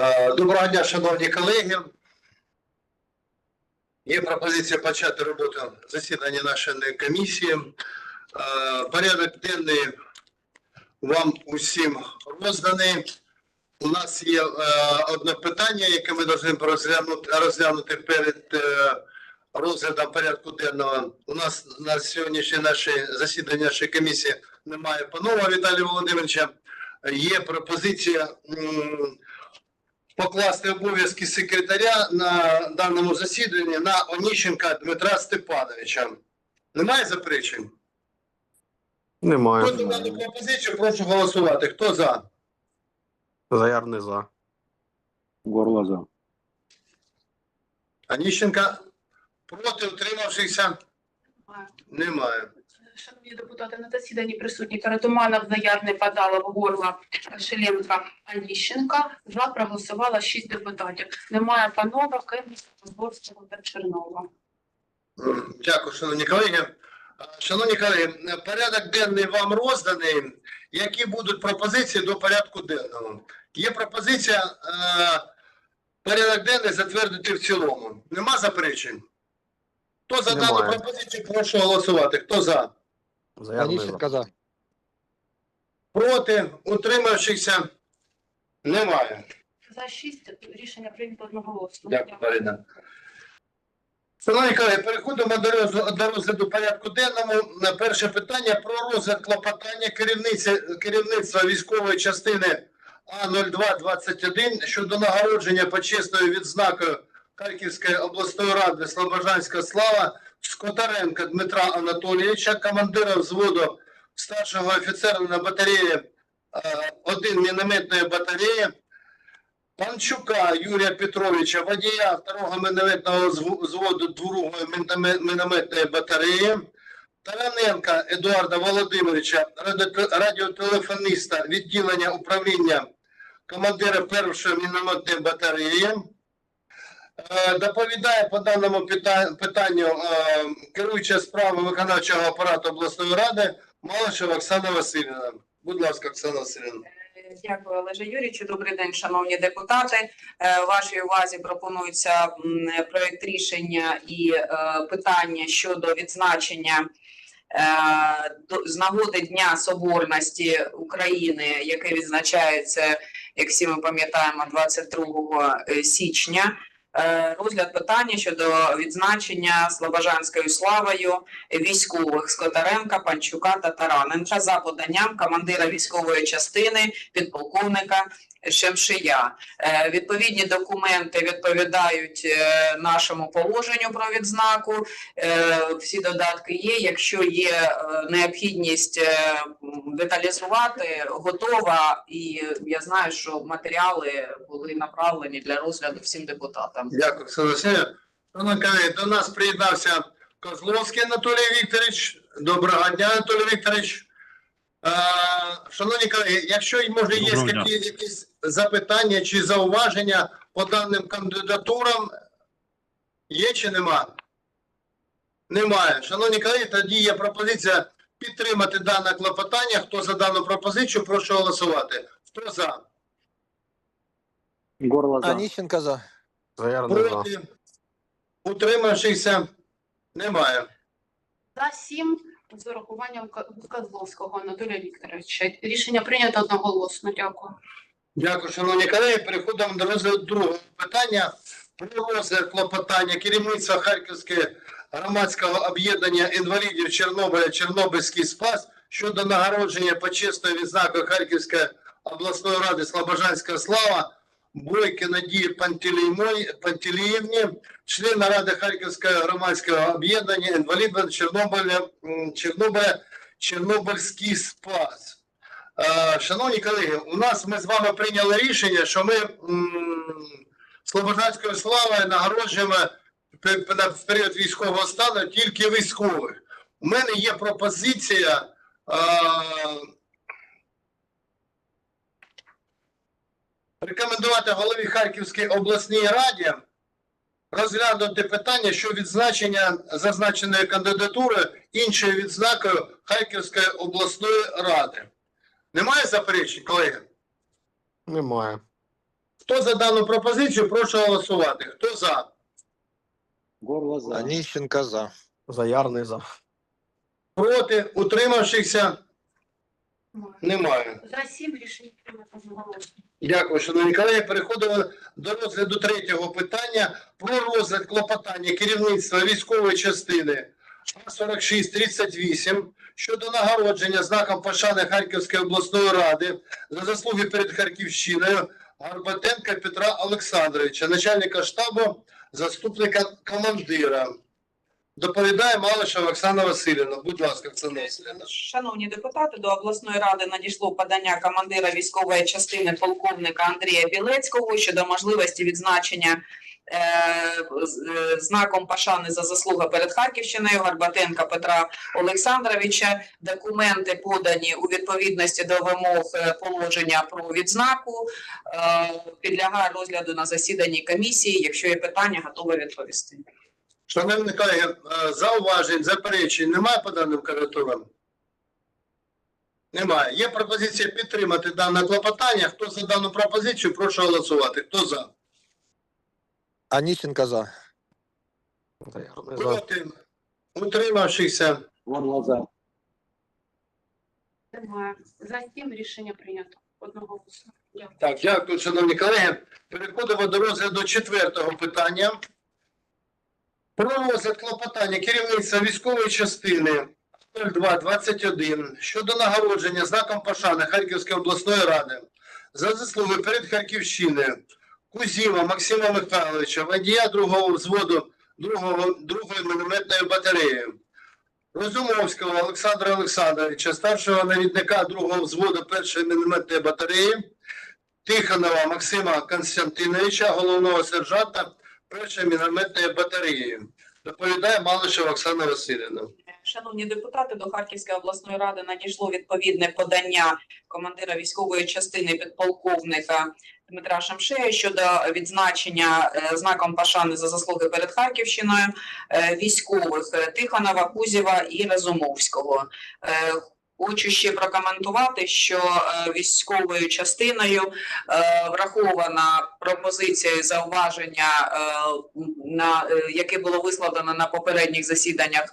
Е, Доброго дня, шановні колеги. Є пропозиція почати роботу засідання нашої комісії. Е, Порядок денний вам усім розданий. У нас є е, одне питання, яке ми повинні розглянути, розглянути перед розглядом порядку денного. У нас на сьогоднішнє наше засідання нашої комісії немає панова Віталія Володимировича. Є пропозиція покласти обов'язки секретаря на даному засіданні на Оніщенка Дмитра Степановича. Немає заперечень? Немає. Хто дану пропозицію, прошу голосувати. Хто за? Заяр не за. Горло за. Аніщенка проти утримавшихся? Немає. Шановні депутати, на засіданні присутні Каратуманов, Заярний, Падалов, Горла, Шеленка, Аніщенка. За проголосувало шість депутатів. Немає Панова, Ким, Зборського та Чернова. Дякую, шановні колеги. Шановні колеги, порядок денний вам розданий. Які будуть пропозиції до порядку денного? Є пропозиція е, порядок денний затвердити в цілому. Нема заперечень? Хто за дану пропозицію, прошу голосувати. Хто за? Заяр не за. Проти? Утримавшихся? Немає. За шість рішення прийнято одноголосно. Дякую, Марина. Шановні колеги, переходимо до розгляду, до розгляду порядку денному. На перше питання про розгляд клопотання керівництва військової частини А0221 щодо нагородження почесною відзнакою Харківської обласної ради Слобожанська слава Скотаренка Дмитра Анатолійовича, командира взводу старшого офіцера на батареї е, один мінометної батареї, Панчука Юрія Петровича, водія второго мінометного взводу другої міноме- мінометної батареї, Тараненка Едуарда Володимировича, радіотелефоніста відділення управління командира першої мінометної батареї. Е, Доповідає по даному питанню е, керуюча справи виконавчого апарату обласної ради Малишева Оксана Васильівна. Будь ласка, Оксана Васильівна. Дякую, Олеже Юрійовичу. Добрий день, шановні депутати. Е, Вашій увазі пропонується м, проект рішення і е, питання щодо відзначення е, з нагоди Дня Соборності України, який відзначається, як всі ми пам'ятаємо, 22 січня. Е, Розгляд питання щодо відзначення Слобожанською славою військових Скотаренка, Панчука та Тараненка за поданням командира військової частини підполковника Шемшия. Е, Відповідні документи відповідають е, нашому положенню про відзнаку. Е, Всі додатки є. Якщо є необхідність деталізувати, готова. І я знаю, що матеріали були направлені для розгляду всім депутатам. Дякую, колеги, до нас приєднався Козловський Анатолій Вікторович. Доброго дня, Анатолій Вікторович. Е, Шановні колеги, якщо може є якісь запитання чи зауваження по даним кандидатурам, є чи нема? Немає. Шановні колеги, тоді є пропозиція підтримати дане клопотання. Хто за дану пропозицію, прошу голосувати. Хто за? Горло за. Онищенко за. Проти? Утримавшихся? Немає. За сім з урахуванням Козловського Анатолія Вікторовича. Рішення прийнято одноголосно. Дякую. Дякую, шановні колеги. Переходимо до розгляду другого питання. Про розгляд клопотання керівництва Харківського громадського об'єднання інвалідів Чорнобиля Чорнобильський спас щодо нагородження почесної відзнакою Харківської обласної ради Слобожанська слава Бойки Надії Пантелеївні, члена Ради Харківського громадського об'єднання інвалідів Чорнобиля, Чорнобиля Чорнобильський спас. Е, Шановні колеги, у нас ми з вами прийняли рішення, що ми Слобожанською славою нагороджуємо в період військового стану тільки військових. У мене є пропозиція. Рекомендувати голові Харківської обласній раді розглянути питання щодо відзначення зазначеної кандидатури іншою відзнакою Харківської обласної ради. Немає заперечень, колеги? Немає. Хто за дану пропозицію, прошу голосувати. Хто за? Горло за. Онищенко за. Заярний за. Проти? Утримавшихся? Немає. За сім одноголосно. Дякую, шановні колеги. Переходимо до розгляду третього питання про розгляд клопотання керівництва військової частини А4638 щодо нагородження знаком пошани Харківської обласної ради за заслуги перед Харківщиною Гарбатенка Петра Олександровича, начальника штабу, заступника командира. Доповідає Малишева Оксана Васильівна. Будь ласка, Оксана Васильівна. Шановні депутати, до обласної ради надійшло подання командира військової частини полковника Андрія Білецького щодо можливості відзначення е, е, знаком пошани за заслуги перед Харківщиною Гарбатенка Петра Олександровича. Документи подані у відповідності до вимог е, положення про відзнаку. Е, підлягає розгляду на засіданні комісії. Якщо є питання, готова відповісти. Шановні колеги, е, зауважень, заперечень немає по даним кандидатурам? Немає. Є пропозиція підтримати дане клопотання. Хто за дану пропозицію, прошу голосувати. Хто за? Онищенко за. Проти? Утримавшихся? Горло за. Немає. За сім рішення прийнято одноголосно. Дякую. Так, дякую, шановні колеги. Переходимо до розгляду четвертого питання. Про розгляд клопотання керівництва військової частини 0221 щодо нагородження знаком пошани Харківської обласної ради за заслуги перед Харківщиною Кузіма Максима Михайловича, водія другого взводу другого, другої мінометної батареї. Розумовського Олександра Олександровича, старшого навідника другого взводу першої мінометної батареї, Тихонова Максима Константиновича, головного сержанта першої мінометної батареї. Доповідає Малишева Оксана Васильівна. Шановні депутати, до Харківської обласної ради надійшло відповідне подання командира військової частини підполковника Дмитра Шамшея щодо відзначення е, знаком пошани за заслуги перед Харківщиною е, військових е, Тихонова, Кузєва і Разумовського. Хочу ще прокоментувати, що е, військовою частиною е, врахована пропозиція і зауваження, е, на яке було висловлено на попередніх засіданнях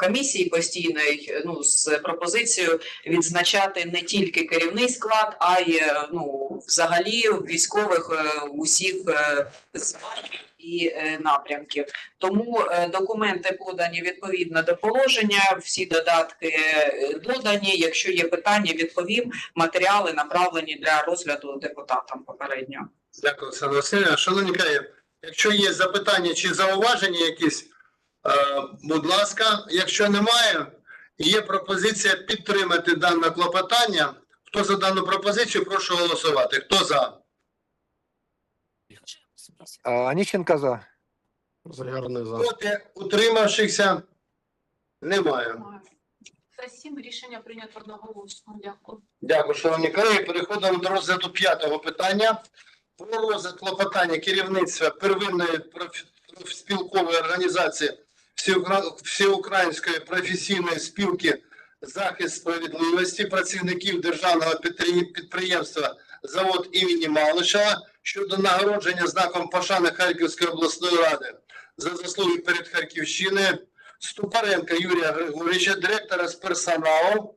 комісії постійної, ну з пропозицією відзначати не тільки керівний склад, а й ну взагалі військових усіх звань і е, напрямків. Тому е, документи подані відповідно до положення, всі додатки е, додані. Якщо є питання, відповім. Матеріали направлені для розгляду депутатам попередньо. Дякую, Оксана Васильівна. Шановні колеги, якщо є запитання чи зауваження якісь, будь ласка, якщо немає, є пропозиція підтримати дане клопотання. Хто за дану пропозицію, прошу голосувати. Хто за? А, Онищенко за. Заярний за. Проти утримавшихся немає. За сім рішення прийнято одноголосно. Дякую. Дякую, шановні колеги. Переходимо до розгляду п'ятого питання. Про розгляд клопотання керівництва первинної профі- профспілкової організації Всеукра- Всеукраїнської професійної спілки захист справедливості працівників державного підприє- підприємства завод імені Малишева щодо нагородження знаком пошани Харківської обласної ради за заслуги перед Харківщиною Ступаренка Юрія Григоровича, директора з персоналу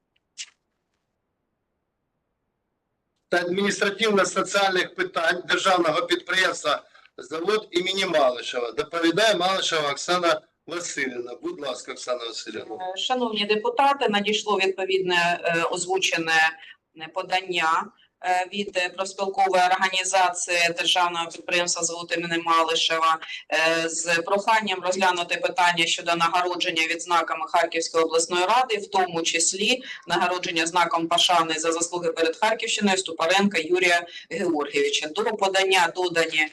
та адміністративно-соціальних питань державного підприємства завод імені Малишева. Доповідає Малишева Оксана Васильівна. Будь ласка, Оксана Васильівна. Е, Шановні депутати, надійшло відповідне е, озвучене е, подання від е, профспілкової організації державного підприємства «Золоте імені Малишева е, з проханням розглянути питання щодо нагородження відзнаками Харківської обласної ради, в тому числі нагородження знаком Пашани за заслуги перед Харківщиною Ступаренка Юрія Георгійовича. До подання додані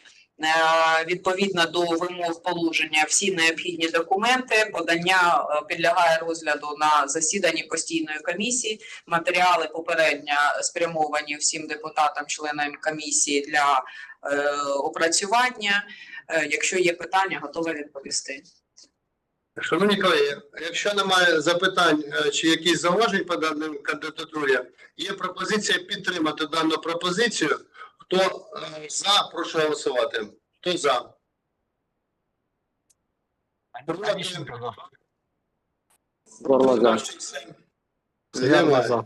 відповідно до вимог положення всі необхідні документи. Подання е, підлягає розгляду на засіданні постійної комісії. Матеріали попередньо спрямовані всім депутатам, членам комісії для е, опрацювання. Е, Якщо є питання, готова відповісти. Шановні колеги, якщо немає запитань е, чи якісь зауважень по даній кандидатурі, є пропозиція підтримати дану пропозицію. Хто е, за, прошу голосувати. Хто за? Горло за. Заярний за.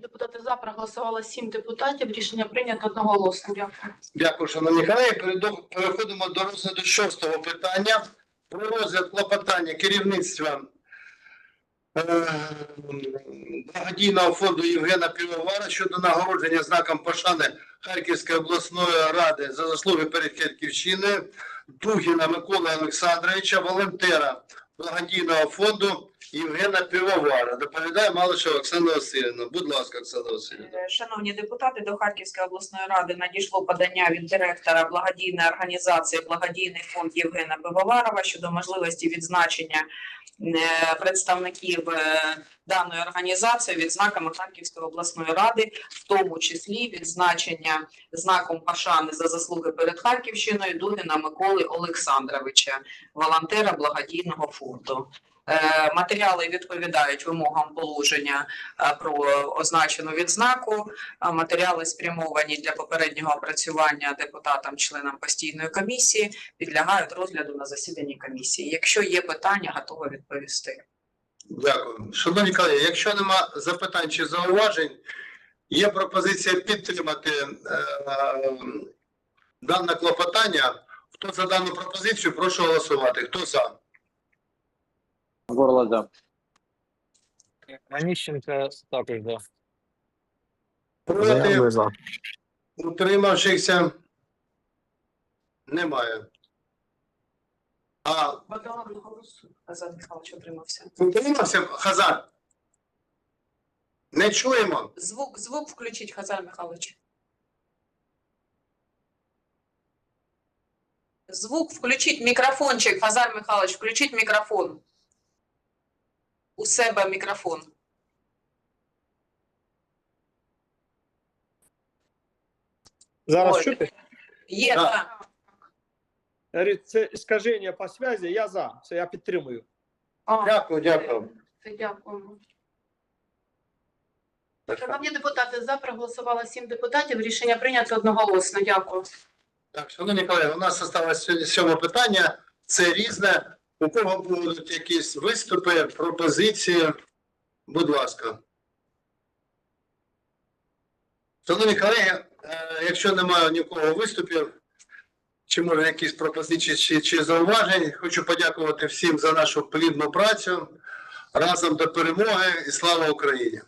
Депутати, за проголосувало 7 депутатів. Рішення прийнято одноголосно. Дякую. Дякую, шановні колеги. Переходимо до розгляду шостого питання. Про розгляд клопотання керівництва е, благодійного фонду Євгена Півовара щодо нагородження знаком пошани Харківської обласної ради за заслуги перед Харківщиною Дугіна Миколи Олександровича, волонтера благодійного фонду Євгена Півовара. Доповідає Малишева Оксана Васильівна. Будь ласка, Оксана Васильівна. Е, Шановні депутати, до Харківської обласної ради надійшло подання від директора благодійної організації Благодійний фонд Євгена Пивоварова щодо можливості відзначення е, представників е, даної організації відзнаками Харківської обласної ради, в тому числі відзначення знаком пошани за заслуги перед Харківщиною Дугіна Миколи Олександровича, волонтера благодійного фонду. Е, Матеріали відповідають вимогам положення е, про означену відзнаку. Матеріали спрямовані для попереднього опрацювання депутатам, членам постійної комісії, підлягають розгляду на засіданні комісії. Якщо є питання, готова відповісти. Дякую. Шановні колеги, якщо нема запитань чи зауважень, є пропозиція підтримати е, дане клопотання. Хто за дану пропозицію, прошу голосувати. Хто за? Горло за. Онищенко також за. Проти? Утримавшихся? Немає. А. Азат Михайлович утримався. утримався Хазар? Не чуємо. Звук, звук включіть, Хазар Михайлович. Звук включіть мікрофончик, Хазар Михайлович, включіть мікрофон. У себе мікрофон. Зараз Ой. чути? Є, Так. Говорю, Це іскаження по зв'язі, я за. Це я підтримую. А, Дякую, дякую. це Дякуємо. Шановні депутати, за проголосувало 7 депутатів. Рішення прийнято одноголосно. Дякую. Так, шановні колеги, у нас залишилось сьогодні сьоме питання. Це різне. У кого будуть якісь виступи, пропозиції? Будь ласка. Шановні колеги, е, якщо немає нікого виступів, чи може якісь пропозиції чи, чи зауважень, хочу подякувати всім за нашу плідну працю. Разом до перемоги і слава Україні!